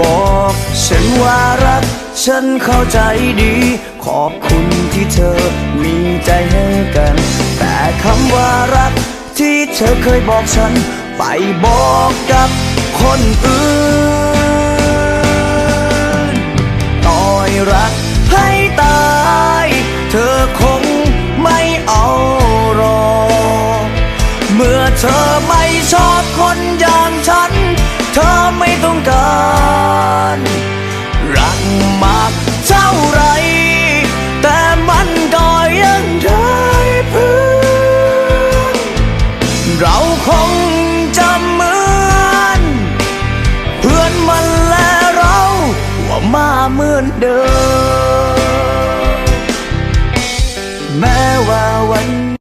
บอก ฉันว่ารัก ฉันเข้าใจดี ขอบคุณที่เธอมีใจให้กัน แต่คำว่ารักที่เธอเคยบอกฉัน ไปบอกกับคนอื่น ต่อยรักให้ตาย เธอคงไม่เอารอ เมื่อเธอไม่ชอบคนอย่างฉัน เธอไม่ต้องการ เราคงจะเหมือน เพื่อนมันและเราว่ามาเหมือนเดิม แม้ว่าวัน